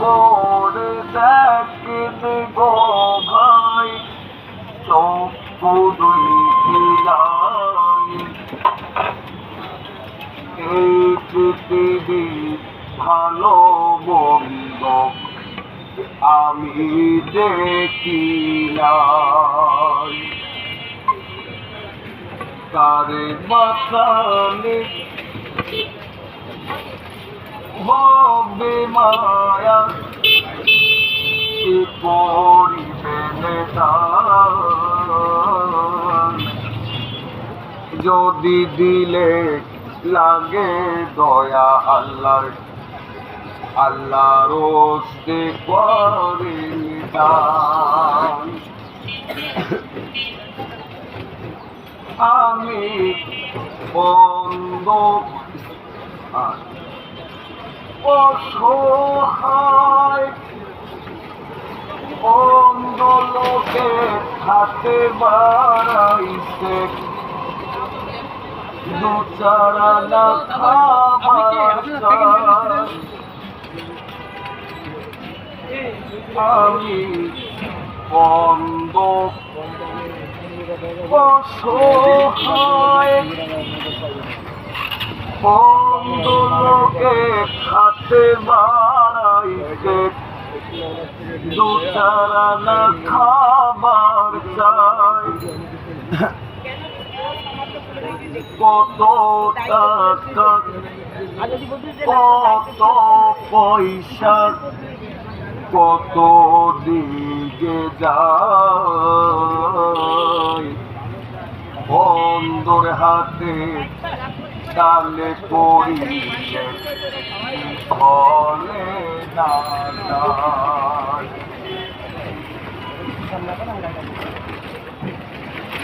করে দেখনি গো ভাই চক্ষু দুই খিলাই এই পৃথিবী ভালো মন্দ, আমি দেখি নাই তারে মাথানে হবে নেতান যদি দিলে লাগে দয়া আল্লাহর আল্লাহর ওস্তে করে আমি বন্ধ অসহায় বন্ধ লোকে হাতে বাড়াইছে। দু চারা না খাবার। আমি বন্ধ। অসহায়। বন্ধ লোকে খাতে বাড়াইছে। দু চারা না খাবার চাই কত কত পয়সা কত দিকে যায়? বন্দর হাতে ডালে পড়িলে ফলে না যায়।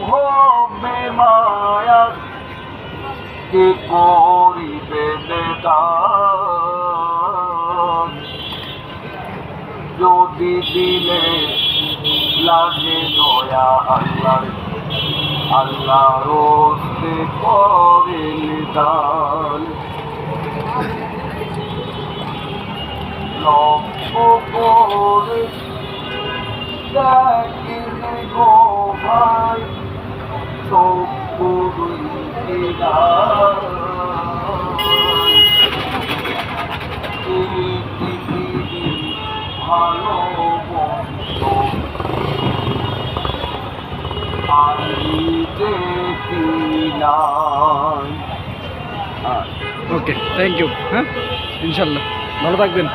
হবে মায়া কে করিবে দান যদি দিলে লাগে দয়া, আল্লাহর আল্লাহ রোস্তে করে দান লক্ষ্য করে ভালো ওকে থ্যাংক ইউ হ্যাঁ ইনশাল্লাহ ভালো থাকবেন।